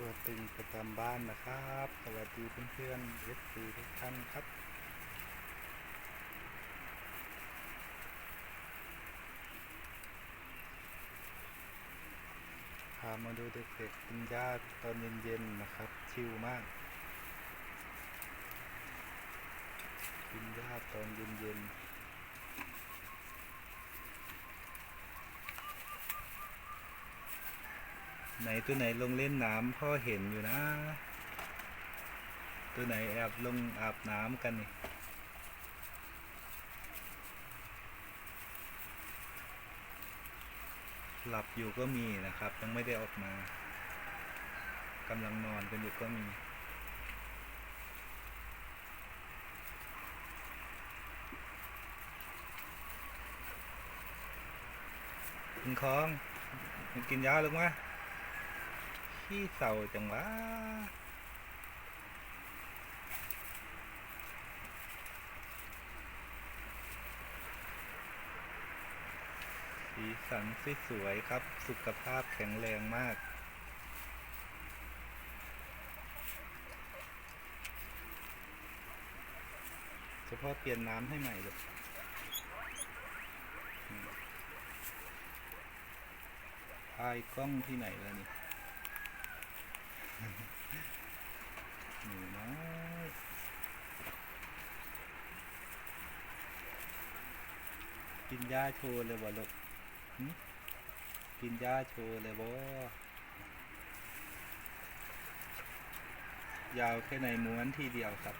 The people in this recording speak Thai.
ตามบ้านนะครับ สวัสดีเพื่อนๆเอฟซีทุกท่านครับ พามาดูเด็กๆกินหญ้าตอนเย็นๆนะครับ ชิลมาก กินหญ้าตอนเย็นๆ ไหนตัวไหนลงเล่นน้ำพ่อเห็นอยู่นะ ตัวไหนแอบลงอาบน้ำกันนี่หลับอยู่ก็มีนะครับ ยังไม่ได้ออกมากำลังนอนกันอยู่ก็มีกินของมันกินยาหรือไง ขี้เศร้าจังวะสีสันสวยๆครับ สุขภาพแข็งแรงมาก เฉพาะเปลี่ยนน้ำให้ใหม่เลยอืมพายกล้องที่ไหนแล้วนี่ หนูน้อย กินยาโชว์เลยบ่ลูกกินยาโชว์เลยบ่ยาวแค่ในม้วนทีเดียวครับ